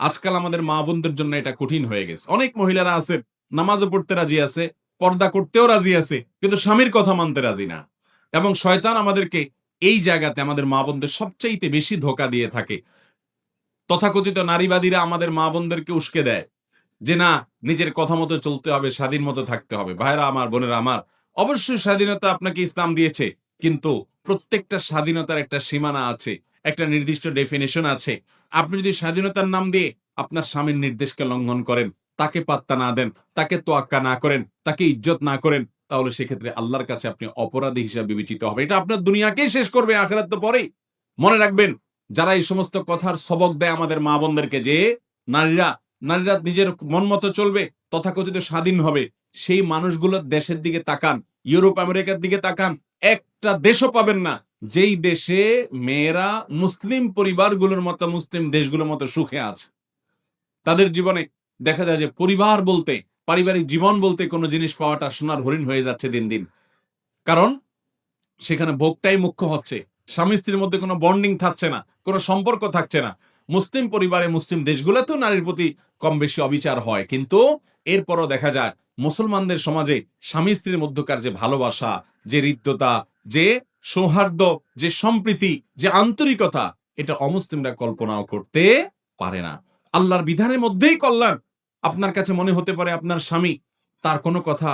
আজকাল আমাদের মা বোনদের জন্য এটা কঠিন হয়ে গেছে। অনেক মহিলারা আছেন নামাজও পড়তে রাজি আছে, পর্দা করতেও রাজি আছে, কিন্তু স্বামীর কথা মানতে রাজি না। এবং শয়তান আমাদেরকে এই জায়গাতে আমাদের মা বোনদের সবচাইতে বেশি ধোকা দিয়ে থাকে। তথাকথিত নারীবাদীরা আমাদের মা বোনদেরকে উস্কে দেয় যে, না, নিজের কথা মতো চলতে হবে, স্বাধীন মতো থাকতে হবে। ভাইরা আমার, বোনেরা আমার, অবশ্যই স্বাধীনতা আপনাকে ইসলাম দিয়েছে, কিন্তু প্রত্যেকটা স্বাধীনতার একটা সীমানা আছে। একটা নির্দিষ্ট ডেফিনেশন আছে। আপনি যদি স্বাধীনতার নাম দিয়ে আপনার স্বামীর নির্দেশকে লঙ্ঘন করেন, তাকে পাত্তা না দেন, তাকে তোয়াক্কা না করেন, তাকে ইজ্জত না করেন, তাহলে সেক্ষেত্রে আল্লাহর কাছে আপনি অপরাধী হিসাবে বিবেচিত হবে এটা আপনার দুনিয়াকেই শেষ করবে, আখেরাত তো পরেই। মনে রাখবেন, যারা এই সমস্ত কথার সবক দেয় আমাদের মা বোনদেরকে যে, নারীরা নারীরা নিজের মন মতো চলবে, তথাকথিত স্বাধীন হবে। সেই মানুষগুলোর দেশের দিকে তাকান, ইউরোপ, আমেরিকার দিকে তাকান, একটা দেশও পাবেন না। যেই দেশে মেয়েরা মুসলিম পরিবারগুলোর মতো, মুসলিম দেশগুলোর মতো সুখে আছে। তাদের জীবনে দেখা যায় যে পরিবার বলতে, পারিবারিক জীবন বলতে কোনো জিনিস পাওয়াটা সোনার হরিণ হয়ে যাচ্ছে দিন দিন। কারণ সেখানে ভোগটাই মুখ্য হচ্ছে। স্বামী স্ত্রীর মধ্যে কোনো বন্ডিং থাকছে না, কোনো সম্পর্ক থাকছে না। মুসলিম পরিবারে মুসলিম দেশগুলোতেও নারীর প্রতি কম বেশি অবিচার হয়। কিন্তু এরপরও দেখা যায় মুসলমানদের সমাজে স্বামী স্ত্রীর মধ্যকার যে ভালোবাসা, যে হৃদ্যতা, যে সৌহার্দ্য, যে সম্প্রীতি, যে আন্তরিকতা, এটা অমুসলিমরা কল্পনাও করতে পারে না। আল্লাহর বিধানের মধ্যেই কল্যাণ। আপনার কাছে মনে হতে পারে আপনার স্বামী, তার কোনো কথা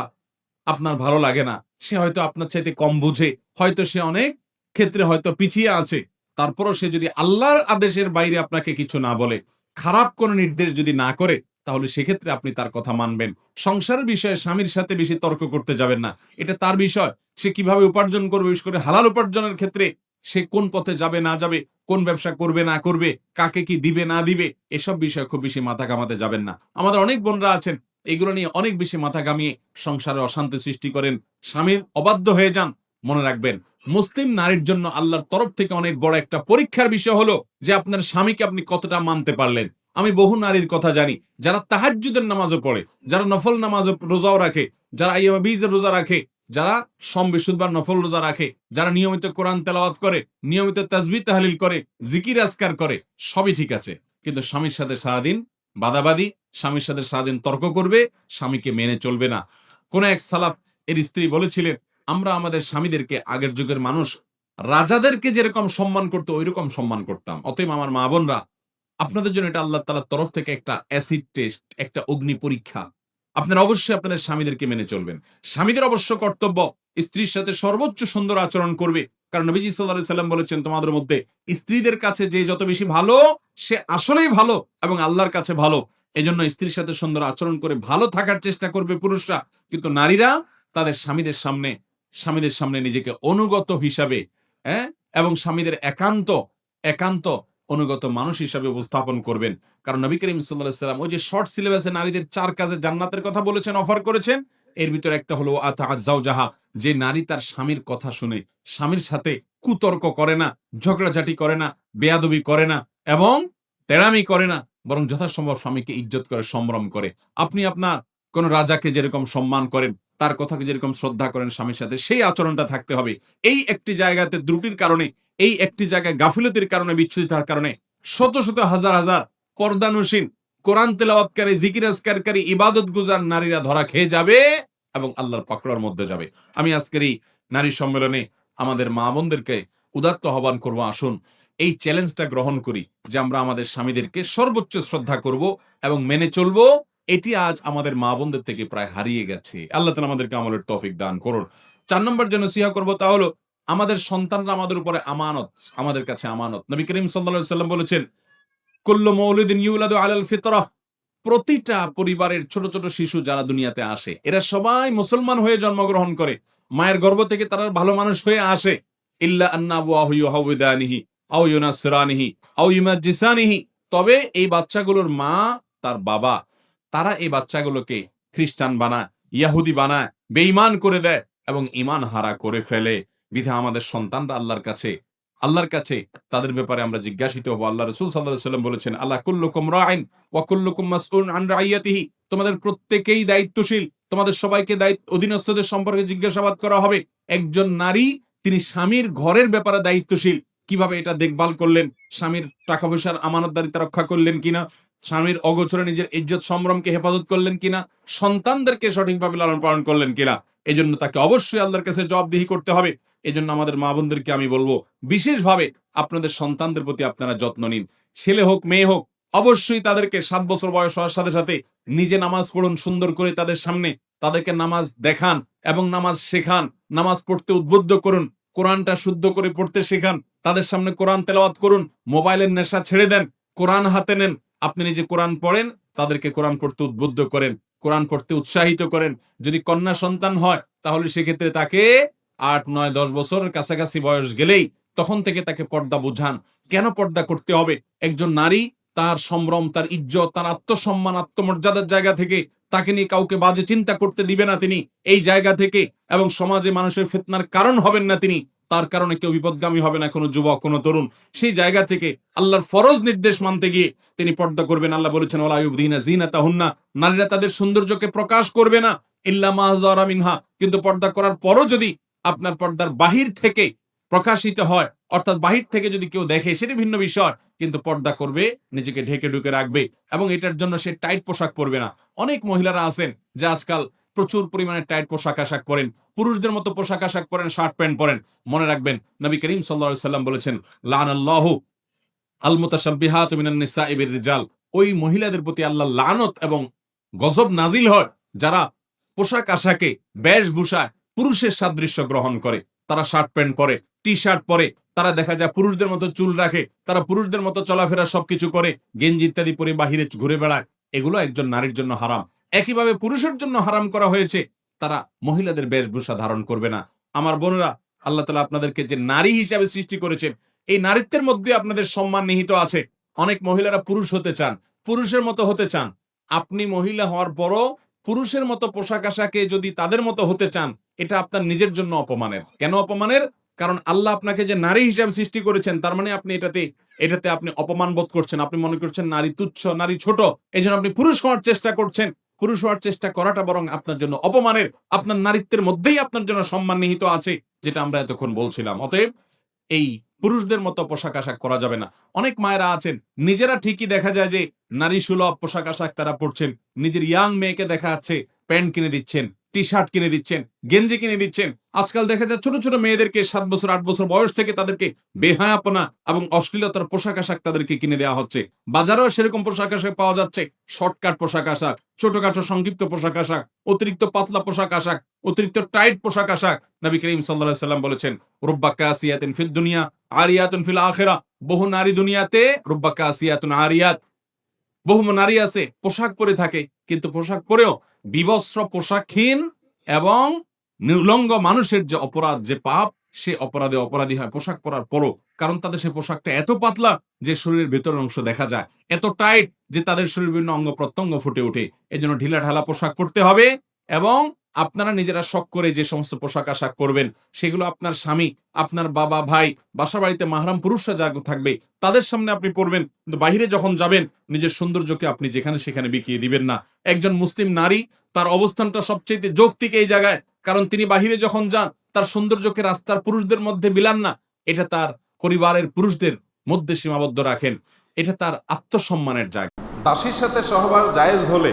আপনার ভালো লাগে না। সে হয়তো আপনার চাইতে কম বুঝে, হয়তো সে অনেক ক্ষেত্রে হয়তো পিছিয়ে আছে। তারপরও সে যদি আল্লাহর আদেশের বাইরে আপনাকে কিছু না বলে, খারাপ কোনো নির্দেশ যদি না করে তাহলে সেক্ষেত্রে আপনি তার কথা মানবেন। সংসারের বিষয়ে স্বামীর সাথে বেশি তর্ক করতে যাবেন না। এটা তার বিষয়। সে কীভাবে উপার্জন করবে, বিশেষ করে হালাল উপার্জনের ক্ষেত্রে সে কোন পথে যাবে, না যাবে, কোন ব্যবসা করবে, না করবে, কাকে কি দিবে, না দিবে, এসব বিষয়ে খুব বেশি মাথা ঘামাতে যাবেন না। আমাদের অনেক বোনরা আছেন, এগুলো নিয়ে অনেক বেশি মাথা ঘামিয়ে সংসারে অশান্তি সৃষ্টি করেন। স্বামীর অবাধ্য হয়ে যান, মনে রাখবেন। মুসলিম নারীর জন্য আল্লাহর তরফ থেকে অনেক বড় একটা পরীক্ষার বিষয় হলো যে আপনার স্বামীকে আপনি কতটা মানতে পারলেন। আমি বহু নারীর কথা জানি, যারা তাহাজ্জুদের নামাজও পড়ে, যারা নফল নামাজ রোজাও রাখে, যারা আইয়ামা বীজের রোজা রাখে, যারা সম বিশুদ্ধবার নফল রোজা রাখে, যারা নিয়মিত কোরআন তেলাওয়াত করে, নিয়মিত তাজবি তাহলিল করে, জিকির আজকার করে, সবই ঠিক আছে। কিন্তু স্বামীর সাথে সারাদিন বাদাবাদি, স্বামীর সাথে সারাদিন তর্ক করবে, স্বামীকে মেনে চলবে না। কোন এক সালাফ এর স্ত্রী বলেছিলেন, আমরা আমাদের স্বামীদেরকে আগের যুগের মানুষ, রাজাদেরকে যেরকম সম্মান করতো ওই রকম সম্মান করতাম। অতএব আমার মা বোনরা আপনাদের জন্য এটা আল্লাহ তালার তরফ থেকে একটা অ্যাসিড টেস্ট একটা অগ্নি পরীক্ষা। আপনারা অবশ্যই আপনাদের স্বামীদেরকে মেনে চলবেন। স্বামীদের অবশ্য কর্তব্য, স্ত্রীর সাথে সর্বোচ্চ সুন্দর আচরণ করবে। কারণ নবীজি সাল্লাহ সাল্লাম বলেছেন, তোমাদের মধ্যে স্ত্রীদের কাছে যে যত বেশি ভালো, সে আসলেই ভালো এবং আল্লাহর কাছে ভালো। এই জন্য স্ত্রীর সাথে সুন্দর আচরণ করে ভালো থাকার চেষ্টা করবে পুরুষরা। কিন্তু নারীরা তাদের স্বামীদের সামনে স্বামীদের সামনে নিজেকে অনুগত হিসাবে হ্যাঁ? এবং স্বামীদের একান্ত একান্ত অনুগত মানুষ হিসাবে উপস্থাপন করবেন। কারণ নবী করিম সাল্লাম ওই যে শর্ট সিলেবাসে নারীদের চার কাজে জান্নাতের কথা বলেছেন অফার করেছেন, এর ভিতরে একটা হলো আতাজাও যাহা যে নারী তার স্বামীর কথা শুনে স্বামীর সাথে কুতর্ক করে না, ঝগড়াঝাটি করে না, বেয়াদবি করে না এবং তেড়ামি করে না, বরং যথাসম্ভব স্বামীকে ইজ্জত করে, সম্ভ্রম করে। আপনি আপনার কোন রাজাকে যেরকম সম্মান করেন, তার কথাকে যেরকম শ্রদ্ধা করেন স্বামীর সাথে, সেই আচরণটা থাকতে হবে। এই একটি জায়গাতে ত্রুটির কারণে এই একটি জায়গায় গাফিলতির কারণে, বিচ্ছুরিতার কারণে শত শত হাজার হাজার পর্দানুসীন কোরআন তেলাওয়াতকারী জিকিরাজকারী ইবাদত গুজার নারীরা ধরা খেয়ে যাবে এবং আল্লাহর পাকড়ার মধ্যে যাবে। আমি আজকের এই নারী সম্মেলনে আমাদের মা বোনদেরকে উদাত্ত আহ্বান করব, আসুন এই চ্যালেঞ্জটা গ্রহণ করি যে আমরা আমাদের স্বামীদেরকে সর্বোচ্চ শ্রদ্ধা করব এবং মেনে চলবো। এটি আজ আমাদের মা বোনদের থেকে প্রায় হারিয়ে গেছে। আল্লাহ তালা আমাদেরকে আমলের তফিক দান করুন। চার নম্বর যেন সিহা করব তা হলো আমাদের সন্তানরা আমাদের উপরে আমানত, আমাদের কাছে আমানত। নবী করিম সাল্লা সাল্লাম বলেছেন, কুল্লু মৌলুদ্দিন ইউলাদু আলাল ফিতরহ প্রতিটা পরিবারের ছোট ছোট শিশু যারা দুনিয়াতে আসে, এরা সবাই মুসলমান হয়ে জন্মগ্রহণ করে। মায়ের গর্ভ থেকে তারা ভালো মানুষ হয়ে আসে। ইল্লা আন্না আবুয়াহু ইউনাসরানিহি আও ইউমাজ্জিসানিহি। তবে এই বাচ্চাগুলোর মা, তার বাবা, তারা এই বাচ্চাগুলোকে খ্রিস্টান বানায়, ইয়াহুদি বানায়, বেঈমান করে দেয় এবং ইমান হারা করে ফেলে। বিধা আমাদের সন্তানরা আল্লাহর কাছে আল্লাহর কাছে তাদের ব্যাপারে আমরা জিজ্ঞাসিত হব। আল্লাহ রসুল সাল্লাহ সাল্লাম বলেছেন, আল্লাহ কুল্লুকুম রাইন ওয়াকুল্লুকুম মাসউন আন রাইয়াতিহি। তোমাদের প্রত্যেকেই দায়িত্বশীল। তোমাদের সবাইকে দায়িত্ব, অধীনস্থদের সম্পর্কে জিজ্ঞাসাবাদ করা হবে। একজন নারী, তিনি স্বামীর ঘরের ব্যাপারে দায়িত্বশীল। কীভাবে এটা দেখভাল করলেন? স্বামীর টাকা পয়সার আমানতদারিতা রক্ষা করলেন কিনা? স্বামীর অগোচরে নিজের ইজ্জত সম্ভ্রমকে হেফাজত করলেন কিনা? সন্তানদেরকে সঠিকভাবে লালন পালন করলেন কিনা? এই জন্য তাকে অবশ্যই আল্লাহর কাছে জবাবদিহি করতে হবে। এই জন্য আমাদের মা বোনদেরকে আমি বলব, বিশেষভাবে আপনাদের সন্তানদের প্রতি আপনারা যত্ন নিন। ছেলে হোক, মেয়ে হোক, অবশ্যই তাদেরকে সাত বছর বয়স হওয়ার সাথে সাথে নিজে নামাজ পড়ুন, সুন্দর করে তাদের সামনে তাদেরকে নামাজ দেখান এবং নামাজ শেখান, নামাজ পড়তে উদ্বুদ্ধ করুন, কোরআনটা শুদ্ধ করে পড়তে শেখান, তাদের সামনে কোরআন তেলাওয়াত করুন, মোবাইলের নেশা ছেড়ে দেন, কোরআন হাতে নেন, আপনি নিজে কোরআন পড়েন, তাদেরকে কোরআন পড়তে উদ্বুদ্ধ করেন, কোরআন পড়তে উৎসাহিত করেন। যদি কন্যা সন্তান হয়, তাহলে সেক্ষেত্রে তাকে আট, নয়, দশ বছরের কাছাকাছি বয়স গেলেই তখন থেকে তাকে পর্দা বুঝান। কেন পর্দা করতে হবে? একজন নারী, তার সম্ভ্রম, তার ইজ্জত, তার আত্মসম্মান, আত্মমর্যাদার জায়গা থেকে তাকে নিয়ে কাউকে বাজে চিন্তা করতে দিবে না তিনি। এই জায়গা থেকে এবং সমাজে মানুষের ফেতনার কারণ হবেন না তিনি। তার কারণে কেউ বিপদগামী হবে না, কোনো যুবক, কোনো তরুণ। সেই জায়গা থেকে আল্লাহর ফরজ নির্দেশ মানতে গিয়ে তিনি পর্দা করবেন। আল্লাহ বলেছেন ওলাইউদ্দিনা জিনা তাহুন্না নারীরা তাদের সৌন্দর্যকে প্রকাশ করবে না। ইল্লা মাহজারা মিনহা। কিন্তু পর্দা করার পরও যদি আপনার পর্দার বাহির থেকে প্রকাশিত হয়। অর্থাৎ বাহির থেকে যদি কেউ দেখে, সেটি ভিন্ন বিষয়। কিন্তু পর্দা করবে, নিজেকে ঢেকে ঢুকে রাখবে এবং এটার জন্য সে টাইট পোশাক পরবে না। অনেক মহিলারা আছেন যে আজকাল প্রচুর পরিমাণে টাইট পোশাক আশাক পরেন, পুরুষদের মতো পোশাক আশাক পরেন, শার্ট প্যান্ট পরেন। মনে রাখবেন, নবী করিম সাল্লা সাল্লাম বলেছেন লান আল্লাহ আল মুতাশাব্বিহাত মিনান নিসা ইবির রিজাল ওই মহিলাদের প্রতি আল্লাহ লানত এবং গজব নাজিল হয়, যারা পোশাক আশাকে, বেশভূষায় পুরুষের সাদৃশ্য গ্রহণ করে, তারা শার্ট প্যান্ট পরে টি শার্ট পরে, তারা দেখা যায় পুরুষদের মতো চুল রাখে, তারা পুরুষদের মতো চলাফেরা সবকিছু করে, গেঞ্জি ইত্যাদি পরে বাহিরে ঘুরে বেড়ায়, এগুলো একজন নারীর জন্য হারাম। একইভাবে পুরুষের জন্য হারাম করা হয়েছে, তারা মহিলাদের বেশভূষা ধারণ করবে না। আমার বোনেরা, আল্লাহ তালা আপনাদেরকে যে নারী হিসাবে সৃষ্টি করেছেন, এই নারীত্বের মধ্যে আপনাদের সম্মান নিহিত আছে। অনেক মহিলারা পুরুষ হতে চান, পুরুষের মতো হতে চান। আপনি মহিলা হওয়ার পরও পুরুষের মতো পোশাক আশাকে যদি তাদের মতো হতে চান এটা আপনার নিজের জন্য অপমানের। কেন অপমানের? কারণ আল্লাহ আপনাকে যে নারী হিসাবে সৃষ্টি করেছেন, তার মানে আপনি এটাতে এটাতে আপনি অপমান বোধ করছেন। আপনি মনে করছেন নারী তুচ্ছ, নারী ছোট এই জন্য আপনি পুরুষ হওয়ার চেষ্টা করছেন। পুরুষ হওয়ার চেষ্টা করাটা বরং আপনার জন্য অপমানের। আপনার নারীত্বের মধ্যেই আপনার জন্য সম্মান নিহিত আছে, যেটা আমরা এতক্ষণ বলছিলাম। অতএব এই পুরুষদের মতো পোশাক আশাক করা যাবে না। অনেক মায়েরা আছেন, নিজেরা ঠিকই দেখা যায় যে নারী সুলভ পোশাক আশাক তারা পড়ছেন নিজের ইয়াং মেয়েকে দেখা যাচ্ছে, প্যান্ট কিনে দিচ্ছেন। টি শার্ট কিনে দিচ্ছেন, গেঞ্জি কিনে দিচ্ছেন। আজকাল দেখা যায় ছোট ছোট মেয়েদেরকে সাত বছর, আট বছর বয়স থেকে তাদেরকে বেহায়াপনা এবং অশ্লীলতার পোশাক আশাক তাদেরকে কিনে দেওয়া হচ্ছে। বাজারেও সেরকম পোশাক আশাক পাওয়া যাচ্ছে। শর্টকাট পোশাক আশাক, ছোটখাটো সংক্ষিপ্ত পোশাক আশাক, অতিরিক্ত পাতলা পোশাক আশাক, অতিরিক্ত টাইট পোশাক আশাক। নবী করিম সাল্লাহ সাল্লাম বলেছেন, রুব্বা কাসিয়াতিন ফিল দুনিয়া, আরিয়াতুন ফিল আখেরা। বহু নারী দুনিয়াতে রুব্বা কাসিয়াতুন আরিয়াত। বহু নারী আছে, পোশাক পরে থাকে, কিন্তু পোশাক পরেও বিবস্ত্র পোশাকহীন এবং নির্লঙ্গ মানুষের যে অপরাধ, যে পাপ, সে অপরাধে অপরাধী হয়। পোশাক পরার পরও, কারণ তাদের সে পোশাকটা এত পাতলা যে শরীরের ভেতরের অংশ দেখা যায়। এত টাইট যে তাদের শরীর বিভিন্ন অঙ্গ প্রত্যঙ্গ ফুটে ওঠে। এজন্য জন্য ঢিলা ঢালা পোশাক পরতে হবে। এবং আপনারা নিজেরা শখ করে যে সমস্ত পোশাক আশাক করবেন সেগুলো আপনার স্বামী, আপনার বাবা, ভাই বাসা বাড়িতে মাহরাম পুরুষরা যা থাকবে, তাদের সামনে আপনি পড়বেন কিন্তু বাহিরে যখন যাবেন, নিজের সৌন্দর্যকে আপনি যেখানে সেখানে বিকিয়ে দিবেন না। একজন মুসলিম নারী, তার অবস্থানটা সবচেয়ে যৌক্তিক এই জায়গায়। কারণ তিনি বাহিরে যখন যান, তার সৌন্দর্যকে রাস্তার পুরুষদের মধ্যে বিলান না। এটা তার পরিবারের পুরুষদের মধ্যে সীমাবদ্ধ রাখেন। এটা তার আত্মসম্মানের জায়গা। দাসীর সাথে সহবাস জায়েজ হলে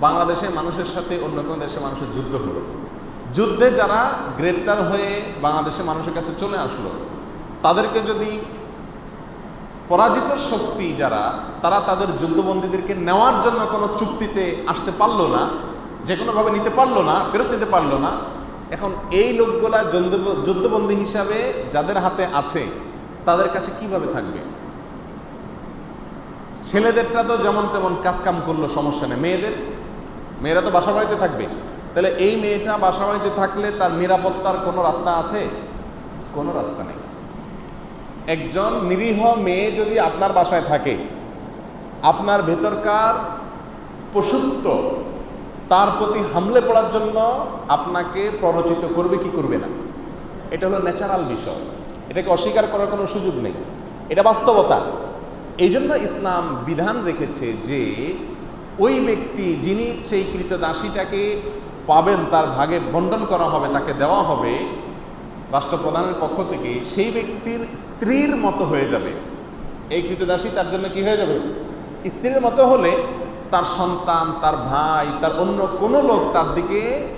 বাংলাদেশের মানুষের সাথে অন্য কোনো দেশের মানুষের যুদ্ধ হলো। যুদ্ধে যারা গ্রেপ্তার হয়ে বাংলাদেশের মানুষের কাছে চলে আসলো, তাদেরকে যদি পরাজিত শক্তি যারা, তারা তাদের যুদ্ধবন্দীদেরকে নেওয়ার জন্য কোনো চুক্তিতে আসতে পারল না, যে কোনোভাবে নিতে পারল না, ফেরত নিতে পারল না, এখন এই লোকগুলা যুদ্ধ- যুদ্ধবন্দী হিসাবে যাদের হাতে আছে, তাদের কাছে কীভাবে থাকবে? ছেলেদেরটা তো যেমন তেমন কাজকাম করল, সমস্যা নেই। মেয়েদের মেয়েরা তো বাসা বাড়িতে থাকবে। তাহলে এই মেয়েটা বাসা বাড়িতে থাকলে তার নিরাপত্তার কোনো রাস্তা আছে? কোনো রাস্তা নেই। একজন নিরীহ মেয়ে যদি আপনার বাসায় থাকে, আপনার ভেতরকার পশুত্ব, তার প্রতি হামলে পড়ার জন্য আপনাকে প্ররোচিত করবে কি করবে না? এটা হলো ন্যাচারাল বিষয়। এটাকে অস্বীকার করার কোনো সুযোগ নেই। এটা বাস্তবতা। এই জন্য ইসলাম বিধান রেখেছে যে ওই ব্যক্তি যিনি সেই কৃতদাসীটাকে পাবেন, তার ভাগে বন্টন করা হবে, তাকে দেওয়া হবে, রাষ্ট্রপ্রধানের পক্ষ থেকে সেই ব্যক্তির স্ত্রীর মতো হয়ে যাবে। এই কৃতদাসী তার জন্য কি হয়ে যাবে? স্ত্রীর মতো হলে তার সন্তান, তার ভাই, তার অন্য কোনো লোক তার দিকে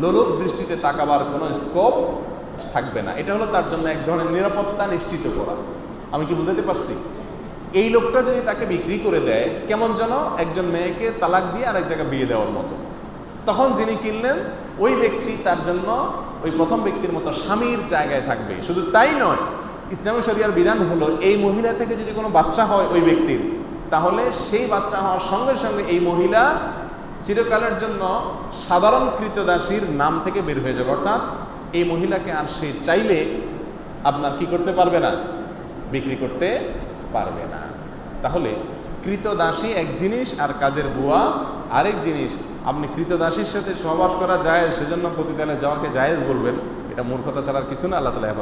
লোলক দৃষ্টিতে তাকাবার কোনো স্কোপ থাকবে না। এটা হলো তার জন্য এক ধরনের নিরাপত্তা নিশ্চিত করা। আমি কি বুঝাতে পারছি? এই লোকটা যদি তাকে বিক্রি করে দেয়, কেমন যেন একজন মেয়েকে তালাক দিয়ে আরেক জায়গায় বিয়ে দেওয়ার মতো। তখন যিনি কিনলেন, ওই ব্যক্তি তার জন্য ওই প্রথম ব্যক্তির মতো স্বামীর জায়গায় থাকবে। শুধু তাই নয়, ইসলামী শরিয়ার বিধান হলো, এই মহিলা থেকে যদি কোনো বাচ্চা হয় ওই ব্যক্তির, তাহলে সেই বাচ্চা হওয়ার সঙ্গে সঙ্গে এই মহিলা চিরকালের জন্য সাধারণ কৃতদাসীর নাম থেকে বের হয়ে যাবে। অর্থাৎ এই মহিলাকে আর সে চাইলে আপনার কি করতে পারবে না? বিক্রি করতে পারবে না। তাহলে কৃতদাসী এক জিনিস আর কাজের বুয়া আরেক জিনিস। আপনি কৃতদাসীর সাথে সহবাস করা যায় সেজন্য প্রতিদানে যাওয়াকে জায়েজ বলবেন। এটা মূর্খতা ছাড়ার কিছু না, আল্লাহ তালা